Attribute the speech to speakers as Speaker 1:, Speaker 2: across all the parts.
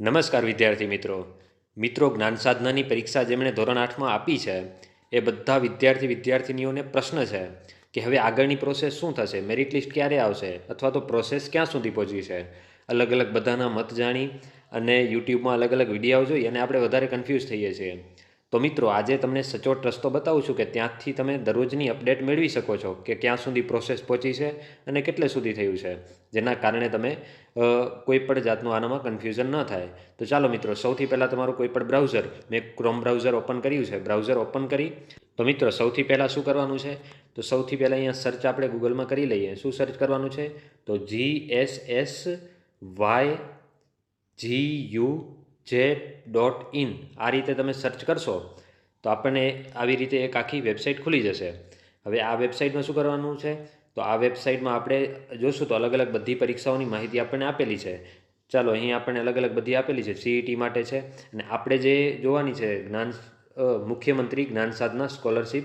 Speaker 1: નમસ્કાર વિદ્યાર્થી મિત્રો. મિત્રો જ્ઞાન સાધનાની પરીક્ષા જેમણે ધોરણ આઠમાં આપી છે, એ બધા વિદ્યાર્થી વિદ્યાર્થિનીઓને પ્રશ્ન છે કે હવે આગળની પ્રોસેસ શું થશે? મેરિટ લિસ્ટ ક્યારે આવશે? અથવા તો પ્રોસેસ ક્યાં સુધી પહોંચી છે? અલગ અલગ બધાના મત જાણી અને યુટ્યુબમાં અલગ અલગ વીડિયો જોઈ અને આપણે વધારે કન્ફ્યુઝ થઈએ છીએ. તો મિત્રો, આજે તમને સચોટ રસ્તો બતાવું છું કે ત્યાંથી તમે દરરોજની અપડેટ મેળવી શકો છો કે ક્યાં સુધી પ્રોસેસ પહોંચી છે અને કેટલે સુધી થયું છે, જેના કારણે તમે કોઈપણ કોઈ પણ જાતનું આનામાં કન્ફ્યુઝન ન થાય. તો ચાલો મિત્રો, સૌથી પહેલાં તમારું કોઈ પણ બ્રાઉઝર મેં ક્રોમ બ્રાઉઝર ઓપન કર્યું છે. બ્રાઉઝર ઓપન કરી. તો મિત્રો, સૌથી પહેલાં શું કરવાનું છે? તો સૌથી પહેલાં અહીંયા સર્ચ આપણે ગૂગલમાં કરી લઈએ. શું સર્ચ કરવાનું છે? તો G S S Y G U J dot in આ રીતે તમે સર્ચ કરશો, તો આપણને આવી રીતે એક આખી વેબસાઇટ ખુલી જશે. હવે આ વેબસાઇટમાં શું કરવાનું છે? તો આ વેબસાઇટમાં આપણે જોશું તો અલગ અલગ બધી પરીક્ષાઓની માહિતી આપણને આપેલી છે. ચાલો, અહીં આપણને અલગ અલગ બધી આપેલી છે. સીઈટી માટે છે. અને આપણે જે જોવાની છે, જ્ઞાન મુખ્યમંત્રી જ્ઞાન સાધના સ્કોલરશિપ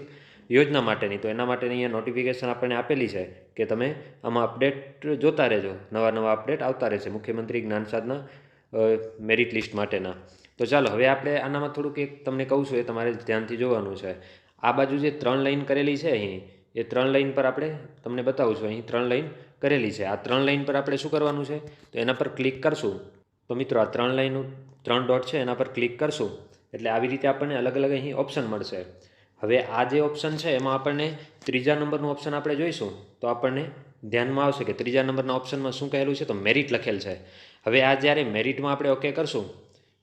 Speaker 1: યોજના માટેની, તો એના માટેની અહીંયા નોટિફિકેશન આપણને આપેલી છે કે તમે આમાં અપડેટ જોતા રહેજો. નવા નવા અપડેટ આવતા રહેશે. મુખ્યમંત્રી જ્ઞાન સાધના મેરિટ લિસ્ટ માટેના. તો ચાલો, હવે આપણે આનામાં થોડુંક એક તમને કહું છું, એ તમારે ધ્યાનથી જોવાનું છે. આ બાજુ જે ત્રણ લાઈન કરેલી છે અહીં, એ ત્રણ લાઈન પર આપણે તમને બતાવું છું, અહીં ત્રણ લાઈન કરેલી છે. આ ત્રણ લાઈન પર આપણે શું કરવાનું છે? તો એના પર ક્લિક કરશું. તો મિત્રો, આ ત્રણ લાઈનનું ત્રણ ડોટ છે, એના પર ક્લિક કરશું. એટલે આવી રીતે આપણને અલગ અલગ અહીં ઓપ્શન મળશે. હવે આ જે ઓપ્શન છે, એમાં આપણને ત્રીજા નંબરનું ઓપ્શન આપણે જોઈશું. તો આપણને ધ્યાનમાં આવશે કે ત્રીજા નંબરના ઓપ્શનમાં શું કહેલું છે, તો મેરિટ લખેલ છે. હવે આ જ્યારે મેરિટમાં આપણે ઓકે કરશું,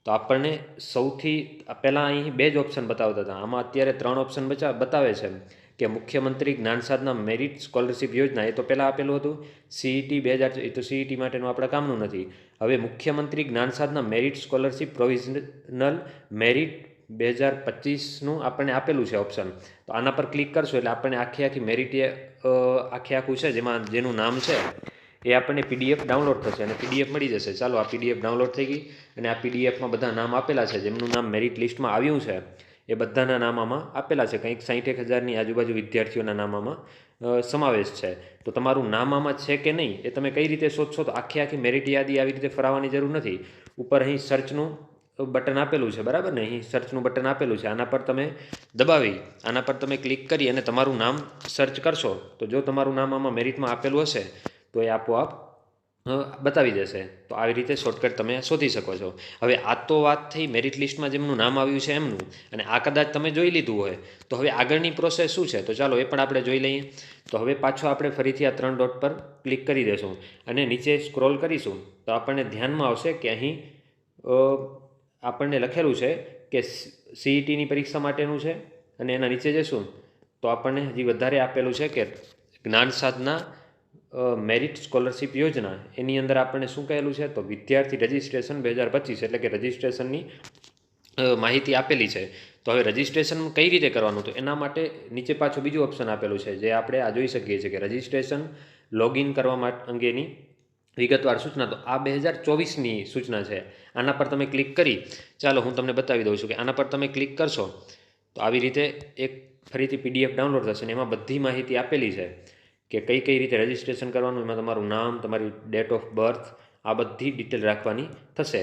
Speaker 1: તો આપણને સૌથી પહેલાં અહીં બે જ ઓપ્શન બતાવતા હતા. આમાં અત્યારે ત્રણ ઓપ્શન બચા, બતાવે છે કે મુખ્યમંત્રી જ્ઞાન સાધના મેરિટ સ્કોલરશિપ યોજના, એ તો પહેલાં આપેલું હતું. સીઈટી બે હજાર એ તો સીઈટી માટેનું આપણા કામનું નથી. હવે Mukhyamantri Gyan Sadhana merit scholarship provisional merit બે હજાર પચીસનું આપણને આપેલું છે ઓપ્શન તો આના પર ક્લિક કરશો એટલે આપણને આખી આખી મેરિટ આખે આખું છે, જેમાં જેનું નામ છે, એ આપણને પીડીએફ ડાઉનલોડ થશે અને પીડીએફ મળી જશે. ચાલો, આ પીડીએફ ડાઉનલોડ થઈ ગઈ અને આ પીડીએફમાં બધા નામ આપેલા છે. જેમનું નામ મેરિટ લિસ્ટમાં આવ્યું છે, એ બધાના નામ આમાં આપેલા છે. કંઈક સાહીઠેક હજારની આજુબાજુ વિદ્યાર્થીઓના નામ આમાં સમાવેશ છે. તો તમારું નામ આમાં છે કે નહીં, એ તમે કઈ રીતે શોધશો? તો આખી આખી મેરિટ યાદી આવી રીતે ફરાવવાની જરૂર નથી. ઉપર અહીં સર્ચનું બટન આપેલું છે, બરાબર ને? અહીં સર્ચનું બટન આપેલું છે. આના પર તમે દબાવી, આના પર તમે ક્લિક કરી અને તમારું નામ સર્ચ કરશો. તો જો તમારું નામ આમાં મેરિટમાં આપેલું હશે, તો એ આપોઆપ બતાવી દેશે. તો આવી રીતે શોર્ટકટ તમે શોધી શકો છો. હવે આ તો વાત થઈ મેરિટ લિસ્ટમાં જેમનું નામ આવ્યું છે એમનું, અને આ કદાચ તમે જોઈ લીધું હોય. તો હવે આગળની પ્રોસેસ શું છે? તો ચાલો એ પણ આપણે જોઈ લઈએ. તો હવે પાછો આપણે ફરીથી આ ત્રણ ડોટ પર ક્લિક કરી દઈશું અને નીચે સ્ક્રોલ કરીશું. તો આપણને ધ્યાનમાં આવશે કે અહીં આપણને લખેલું છે કે સીઈટીની પરીક્ષા માટેનું છે અને એના નીચે જશું તો આપણને હજી વધારે આપેલું છે કે જ્ઞાન સાધના મેરિટ સ્કોલરશિપ યોજના, એની અંદર આપણને શું કહેલું છે? તો વિદ્યાર્થી રજિસ્ટ્રેશન બે હજાર પચીસ એટલે કે રજિસ્ટ્રેશનની માહિતી આપેલી છે. તો હવે રજિસ્ટ્રેશન કઈ રીતે કરવાનું? તો એના માટે નીચે પાછું બીજું ઓપ્શન આપેલું છે, જે આપણે આ જોઈ શકીએ છીએ કે રજિસ્ટ્રેશન લોગિન કરવા અંગેની વિગતવાર સૂચના તો આ બે હજાર ચોવીસની સૂચના છે. આના પર તમે ક્લિક કરી, ચાલો હું તમને બતાવી દઉં છું કે આના પર તમે ક્લિક કરશો, તો આવી રીતે એક ફરીથી પીડીએફ ડાઉનલોડ થશે અને એમાં બધી માહિતી આપેલી છે કે કઈ કઈ રીતે રજિસ્ટ્રેશન કરવાનું, એમાં તમારું નામ, તમારી ડેટ ઓફ બર્થ, આ બધી ડિટેલ રાખવાની થશે.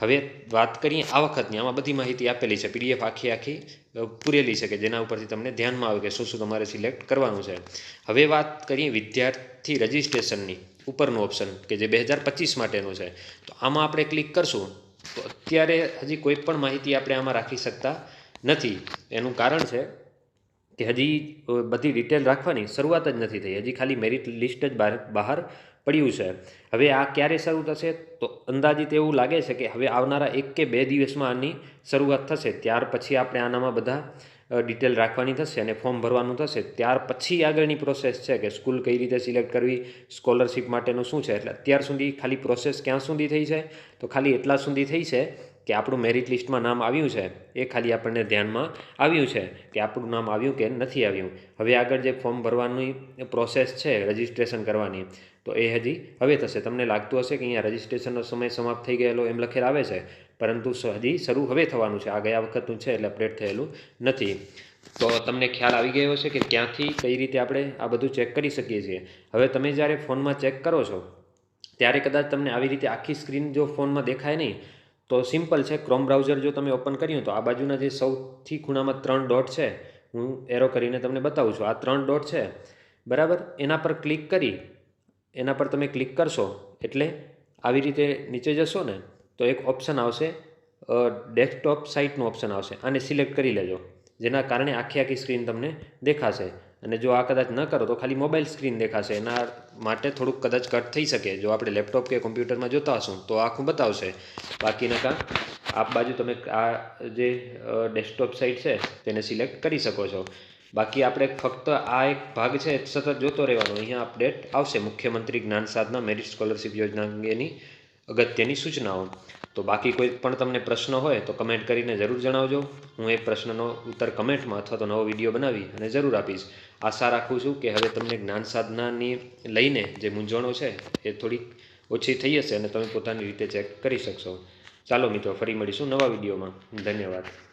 Speaker 1: હવે વાત કરીએ આ વખતની, આમાં બધી માહિતી આપેલી છે. પીડીએફ આખી આખી પૂરેલી છે કે જેના ઉપરથી તમને ધ્યાનમાં આવે કે શું શું તમારે સિલેક્ટ કરવાનું છે. હવે વાત કરીએ વિદ્યાર્થી રજિસ્ટ્રેશનની. ઉપરનું ઓપ્શન કે જે બે હજાર પચીસ માટેનું છે. તો આમાં આપણે ક્લિક કરશું. તો અત્યારે હજી કોઈ પણ માહિતી આપણે આમાં રાખી શકતા નથી. એનું કારણ છે કે હજી બધી ડિટેલ રાખવાની શરૂઆત જ નથી થઈ. હજી ખાલી મેરિટ લિસ્ટ જ બહાર બહાર પડ્યું છે. હવે આ ક્યારે શરૂ થશે? તો અંદાજિત એવું લાગે છે કે હવે આવનારા એક કે બે દિવસમાં આની શરૂઆત થશે. ત્યાર પછી આપણે આનામાં બધા ડિટેલ રાખવાની થશે અને ફોર્મ ભરવાનું થશે. ત્યાર પછી આગળની પ્રોસેસ છે કે સ્કૂલ કઈ રીતે સિલેક્ટ કરવી સ્કોલરશિપ માટેનું શું છે? એટલે અત્યાર સુધી ખાલી પ્રોસેસ ક્યાં સુધી થઈ છે? તો ખાલી એટલા સુધી થઈ છે કે આપણું મેરિટ લિસ્ટમાં નામ આવ્યું છે. એ ખાલી આપણને ધ્યાનમાં આવ્યું છે કે આપણું નામ આવ્યું કે નથી આવ્યું. હવે આગળ જે ફોર્મ ભરવાની પ્રોસેસ છે રજિસ્ટ્રેશન કરવાની, તો એ હજી હવે થશે. તમને લાગતું હશે કે અહીંયા રજિસ્ટ્રેશનનો સમય સમાપ્ત થઈ ગયેલો એમ લખેલ આવે છે. પરંતુ હજી શરૂ હવે થવાનું છે. આ ગયા વખતનું છે એટલે અપડેટ થયેલું નથી. તો તમને ખ્યાલ આવી ગયો છે કે ક્યાંથી કઈ રીતે આપણે આ બધું ચેક કરી શકીએ છીએ. હવે તમે જ્યારે ફોનમાં ચેક કરો છો, ત્યારે કદાચ તમને આવી રીતે આખી સ્ક્રીન જો ફોનમાં દેખાય નહીં, તો સિમ્પલ છે. ક્રોમ બ્રાઉઝર જો તમે ઓપન કર્યું તો આ બાજુના જે સૌથી ખૂણામાં ત્રણ ડોટ છે, હું એરો કરીને તમને બતાવું છું. આ ત્રણ ડોટ છે, બરાબર? એના પર ક્લિક કરી, એના પર તમે ક્લિક કરશો એટલે આવી રીતે નીચે જશો ને તો એક ઓપ્શન આવશે ડેસ્કટોપ સાઇટનું ઓપ્શન આવશે. આને સિલેક્ટ કરી લેજો. જેના કારણે આખી આખી સ્ક્રીન તમને દેખાશે. અને જો આ કદાચ ન કરો તો ખાલી મોબાઈલ સ્ક્રીન દેખાશે. એના માટે થોડુંક કદાચ કટ થઈ શકે. જો આપણે લેપટોપ કે કોમ્પ્યુટરમાં જોતા હશું, તો આખું બતાવશે. બાકીના નકા આ બાજુ તમે આ જે ડેસ્કટોપ સાઇટ છે, તેને સિલેક્ટ કરી શકો છો. બાકી આપણે ફક્ત આ એક ભાગ છે, સતત જોતો રહેવાનો. અહીંયા અપડેટ આવશે. મુખ્યમંત્રી જ્ઞાન સાધના મેરિટ સ્કોલરશિપ યોજના અંગેની અગત્યની સૂચનાઓ, તો બાકી કોઈ પણ તમને પ્રશ્ન હોય, તો કમેન્ટ કરીને જરૂર જણાવજો. હું એ પ્રશ્નનો ઉત્તર કમેન્ટમાં અથવા તો નવો વીડિયો બનાવી અને જરૂર આપીશ. આશા રાખું છું કે હવે તમને જ્ઞાન સાધનાની લઈને જે મૂંઝવણો છે, એ થોડીક ઓછી થઈ હશે અને તમે પોતાની રીતે ચેક કરી શકશો. ચાલો મિત્રો, ફરી મળીશું નવા વિડીયોમાં. ધન્યવાદ.